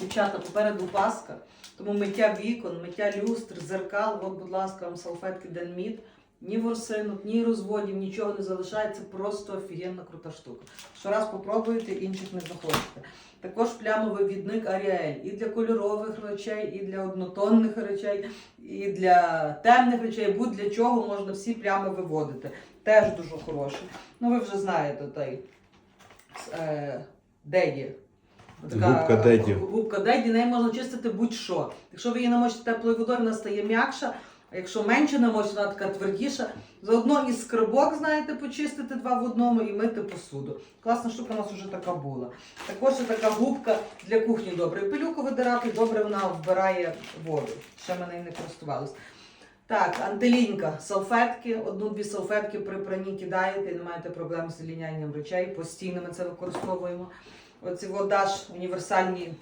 Дівчата, попереду Пасха, тому миття вікон, миття люстр, зеркал, от, будь ласка, вам салфетки Денміт. Ні ворсинок, ні розводів, нічого не залишається, просто офігенна крута штука. Що раз попробуєте, інших не захочете. Також плямовий відник Аріель і для кольорових речей, і для однотонних речей, і для темних речей, будь-для чого можна всі плями виводити. Теж дуже хороший. Ну ви вже знаєте той е, Деді. Така Губка Деді. Губка Деді, нею можна чистити будь-що. Якщо ви її намочите теплою водою, вона стає м'якша. А якщо менше намочена, вона така твердіша. Заодно і скрибок, знаєте, почистити два в одному і мити посуду. Класна штука у нас вже така була. Також є така губка для кухні добре. Пилюку видирати, добре вона вбирає воду. Ще ми нею не користувалися. Так, антилінька, салфетки, одну-дві салфетки при пранні кидаєте і не маєте проблем з лінянням речей. Постійно ми це використовуємо. Оці водаш універсальні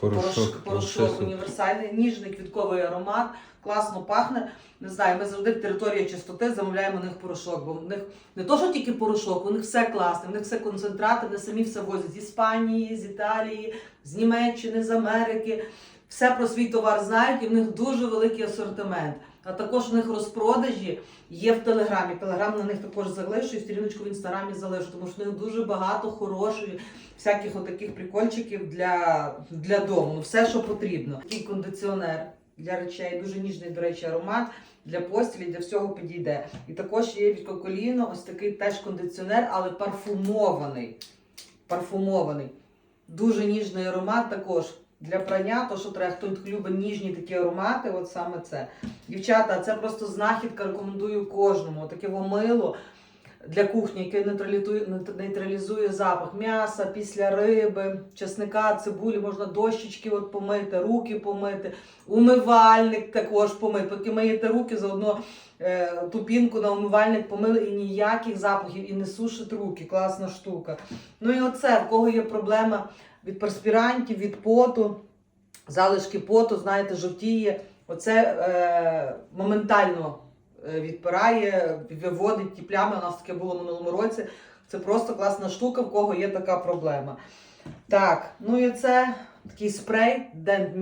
порошок, порошок Порошок. універсальний, ніжний квітковий аромат, класно пахне. Не знаю, ми завжди в території чистоти замовляємо у них порошок, бо в них не то, що тільки порошок, у них все класне, у них все концентрати, вони самі все возять з Іспанії, з Італії, з Німеччини, з Америки. Все про свій товар знають і в них дуже великий асортимент. А також у них розпродажі є в Телеграмі. Телеграм на них також залишу, і сторіночку в інстаграмі залишу, тому що в них дуже багато хорошої всяких отаких прикольчиків для, для дому. Ну, все, що потрібно. Такий кондиціонер для речей, дуже ніжний, до речі, аромат. Для постілі, для всього підійде. І також є від Коколіно ось такий теж кондиціонер, але парфумований. Парфумований. Дуже ніжний аромат також. Для прання, то що треба, хто любить ніжні такі аромати, от саме це. Дівчата, це просто знахідка, рекомендую кожному. Таке мило для кухні, яке нейтралізує, запах м'яса після риби, чесника, цибулі, можна дощечки от помити, руки помити, умивальник також помити. Поки миєте руки, заодно е, ту пінку на умивальник помили і ніяких запахів, і не сушить руки. Класна штука. Ну і оце, в кого є проблема від перспірантів, від поту, залишки поту, знаєте, жовтіє. Оце е, моментально е, відпирає, виводить ті плями. У нас таке було в минулому році. Це просто класна штука, в кого є така проблема. Так, ну і це такий спрей Dent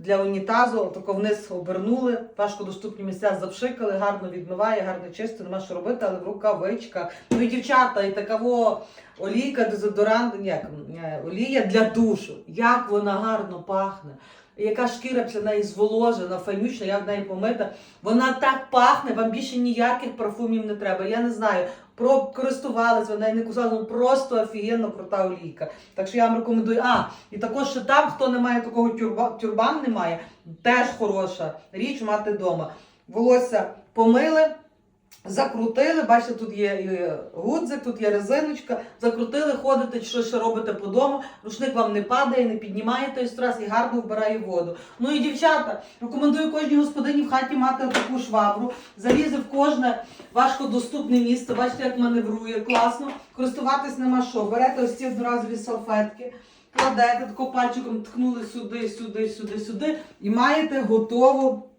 для унітазу. Тако вниз обернули, важкодоступні місця запшикали, гарно відмиває, гарно чисто, нема що робити, але в рукавичках. Ну і дівчата, і такаво олійка, дезодорант, як, е, олія для душу. Як вона гарно пахне. Яка шкіра після неї зволожена, файнючна, як неї помита. Вона так пахне, вам більше ніяких парфумів не треба. Я не знаю, про користувалися, вона не кусала, ну просто офігенно крута олійка. Так що я вам рекомендую. А, і також ще там, хто не має такого тюрба, тюрбан, немає, теж хороша річ мати вдома. Волосся помили. Закрутили, бачите, тут є гудзик, тут є резиночка. Закрутили, ходите, що ще робите по дому. Рушник вам не падає, не піднімає той стрес і гарно вбирає воду. Ну і дівчата, рекомендую кожній господині в хаті мати таку швабру. Залізе в кожне важкодоступне місце. Бачите, як маневрує, класно. Користуватись нема що. Берете ось ці одноразові салфетки. Кладете тако пальчиком ткнули сюди, сюди, сюди, сюди, і маєте готову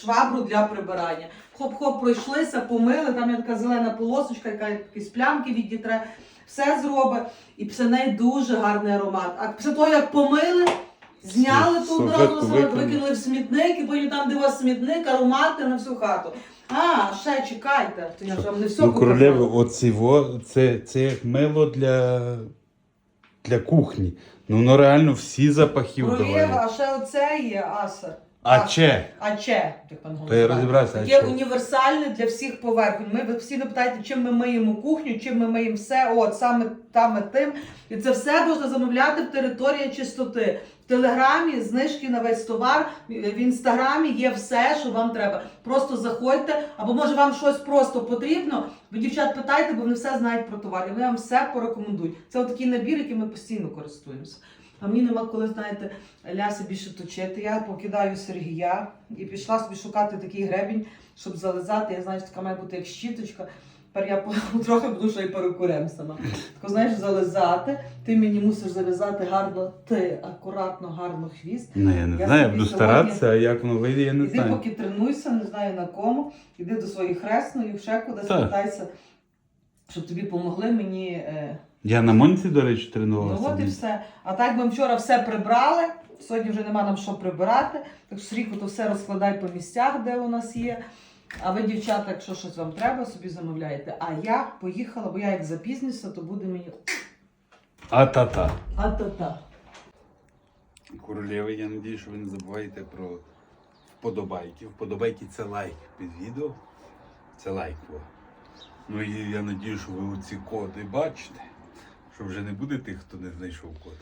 швабру для прибирання. Хоп-хоп, пройшлися, помили, там є така зелена полосочка, яка якісь плямки відітре, все зробить. І після неї дуже гарний аромат. А після того, як помили, зняли ту одразу викинули. в смітник, і потім там, де у вас смітник, аромати на всю хату. А, ще чекайте, то я ж вам не все Ну, королеви, оці во, це, це як мило для, для кухні. Ну, воно реально всі запахи Королева, а ще оце є асер. А че? Аче, як пан То я розібрався, Є аче. універсальне для всіх поверхонь. Ми ви всі не питаєте, чим ми миємо кухню, чим ми миємо все. От саме там і тим. І це все можна замовляти в території чистоти. В телеграмі знижки на весь товар. В інстаграмі є все, що вам треба. Просто заходьте, або може вам щось просто потрібно. Ви дівчат питайте, бо вони все знають про товар. І вони вам все порекомендують. Це отакий набір, яким ми постійно користуємося. А мені нема коли, знаєте, ляси більше точити. Я покидаю Сергія і пішла собі шукати такий гребінь, щоб зализати. Я знаю, що така має бути як щіточка. Тепер я трохи буду ще й перекурем сама. Тако, знаєш, зализати. Ти мені мусиш зав'язати гарно, ти акуратно, гарно хвіст. Ну, я не Я знаю, я буду старатися, а як воно вийде, я не Іди знаю. поки тренуйся, не знаю на кому. Іди до своїх хресної, ще кудись Так. питайся, щоб тобі помогли мені е, Я на Монці, до речі, Ну от і все. А так ми вчора все прибрали. Сьогодні вже нема нам що прибирати. Так що Сріку, то все розкладай по місцях, де у нас є. А ви, дівчата, якщо щось вам треба, собі замовляєте. А я поїхала, бо я як запізнюся, то буде мені А-та-та. а-та-та. Королеви, я надію, що ви не забуваєте про вподобайки. Вподобайки це лайк під відео. Це лайк. Ну і я надію, що ви оці коди бачите. Що вже не буде тих, хто не знайшов код.